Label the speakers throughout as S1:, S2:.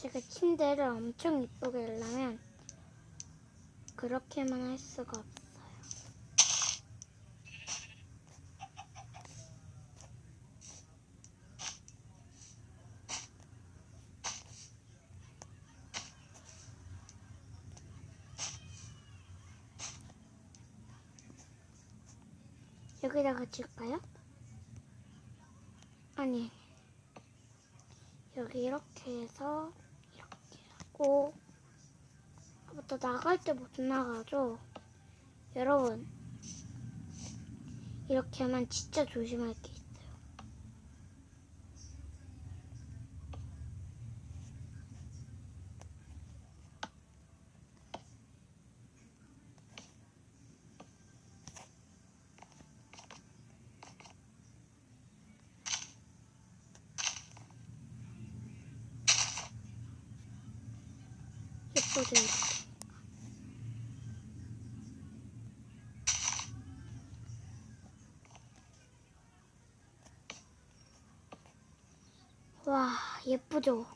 S1: 제가 침대를 엄청 이쁘게 하려면 그렇게만 할 수가 없어요. 여기다가 칠까요? 아니 여기 이렇게 해서 하고. 아, 맞다 나갈 때 못 나가죠. 여러분 이렇게 하면 진짜 조심할 게 있어요 이렇게 와 예쁘죠?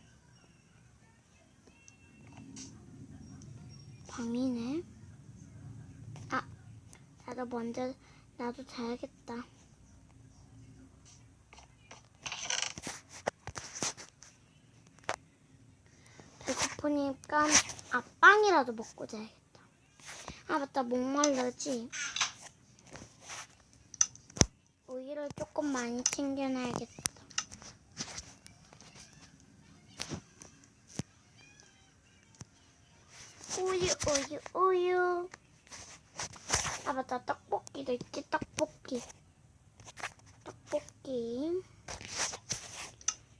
S1: 방이네. 아 나도 먼저 나도 자야겠다. 배고프니까 아 빵이라도 먹고 자야겠다. 아 맞다. 목말르지. 우유를 조금 많이 챙겨놔야겠다. 우유 우유 우유. 아 맞다. 떡볶이도 있지 떡볶이. 떡볶이.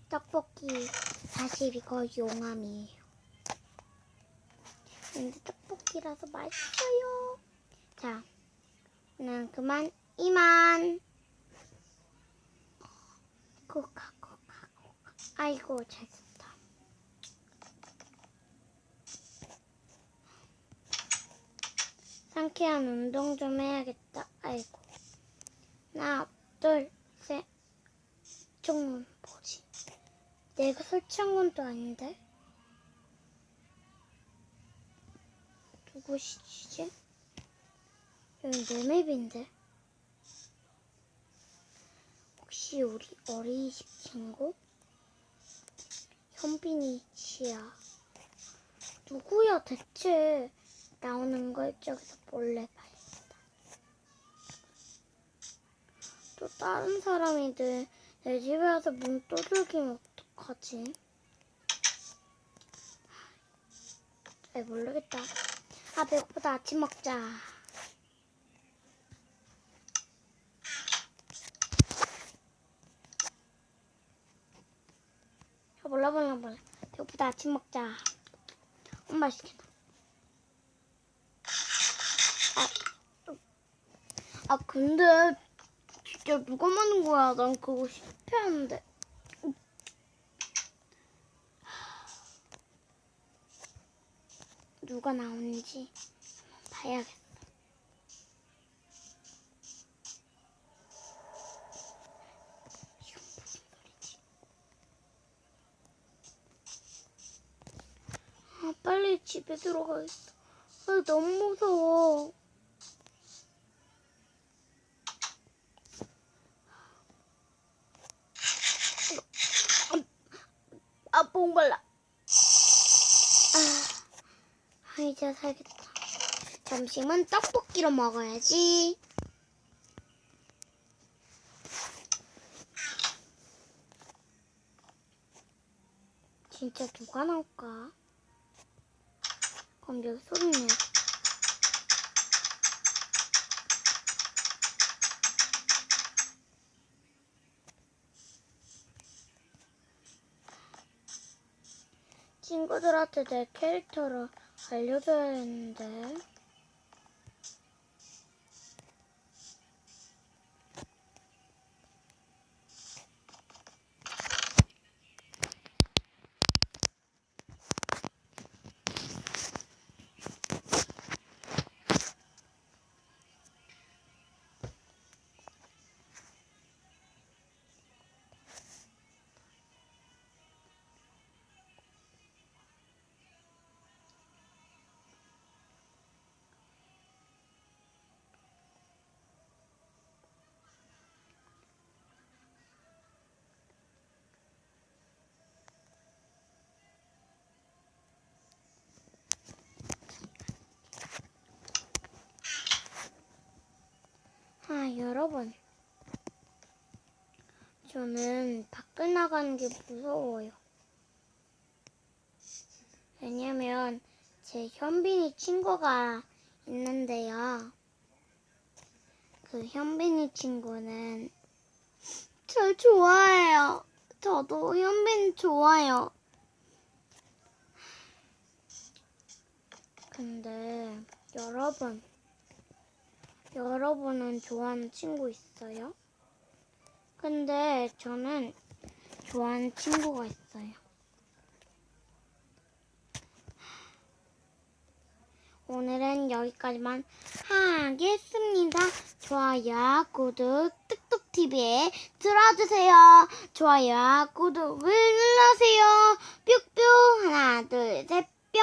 S1: 떡볶이. 사실 이거 용암이에요 근데 떡볶이라서 맛있어요 자난 그만 이만 코카 코카 코카 아이고 잘 썼다 상쾌한 운동 좀 해야겠다. 아이고. 하나, 둘, 셋. 이쪽은 뭐지? 내가 설치한 건또 아닌데? 누구시지? 여기 내 맵인데? 혹시 우리 어린이집 친구? 현빈이 지야. 누구야 대체? 나오는 걸 저기서 몰래 봐야겠다. 또 다른 사람이 내, 내 집에 와서 문 두들기면 어떡하지? 잘 모르겠다. 아 배고프다. 아침 먹자. 아, 몰라 몰라 몰라. 배고프다. 아침 먹자. 엄마 시켰다. 아 근데 진짜 누가 만든 거야? 난 그거 실패하는데. 누가 나오는지 소리지? 아 빨리 집에 들어가겠어. 아 너무 무서워. 아, 목말라. 아, 아, 이제 살겠다. 점심은 떡볶이로 먹어야지. 진짜 누가 나올까? 그럼 여기 소리 내요. 친구들한테 내 캐릭터를 알려줘야 했는데. 여러분. 저는 밖을 나가는 게 무서워요. 왜냐면 제 현빈이 친구가 있는데요. 그 현빈이 친구는 저 좋아해요. 저도 현빈 좋아요. 근데 여러분, 여러분은 좋아하는 친구 있어요? 근데 저는 좋아하는 친구가 있어요. 오늘은 여기까지만 하겠습니다. 좋아요, 구독, 뚝뚝TV에 들어주세요. 좋아요, 구독을 눌러주세요. 뿅뿅, 하나, 둘, 셋,